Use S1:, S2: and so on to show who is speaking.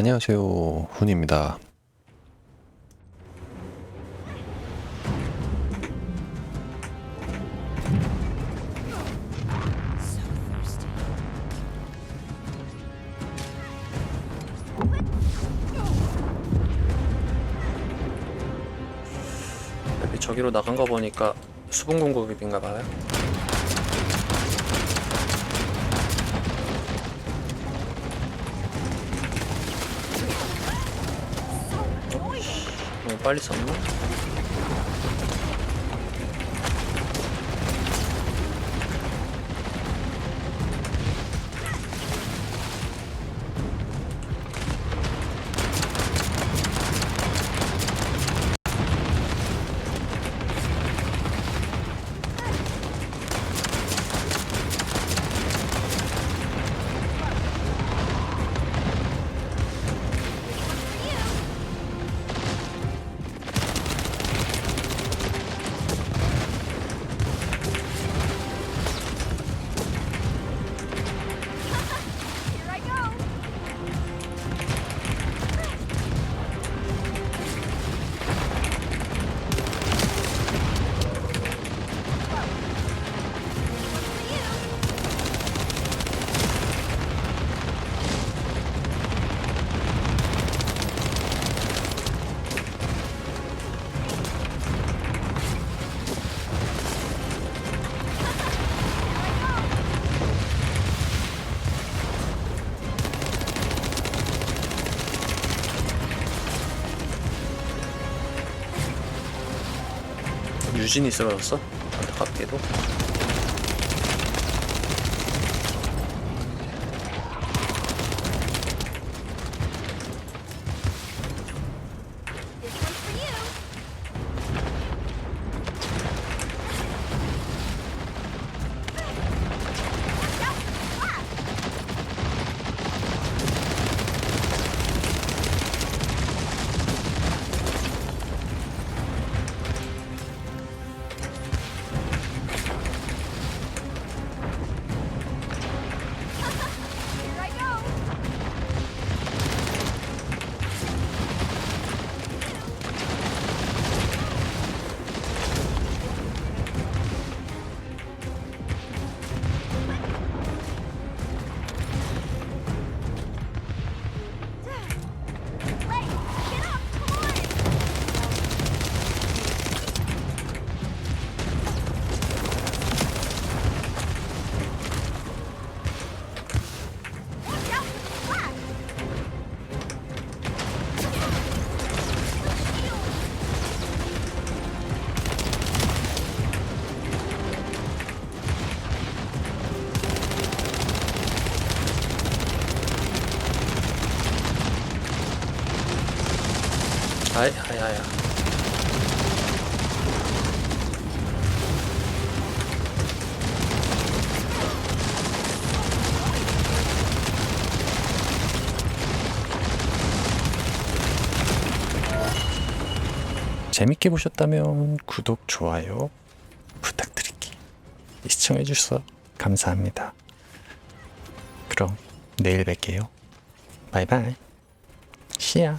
S1: 안녕하세요 훈입니다
S2: 저기로 나간 거 보니까 수분 공급인가 봐요. 빨리 썼나? 유진이 쓰러졌어? 안타깝게도. 아이, 아이, 아이.
S1: 재밌게 보셨다면 구독 좋아요 부탁드릴게요. 시청해 주셔서 감사합니다. 그럼 내일 뵐게요. 바이바이. 시야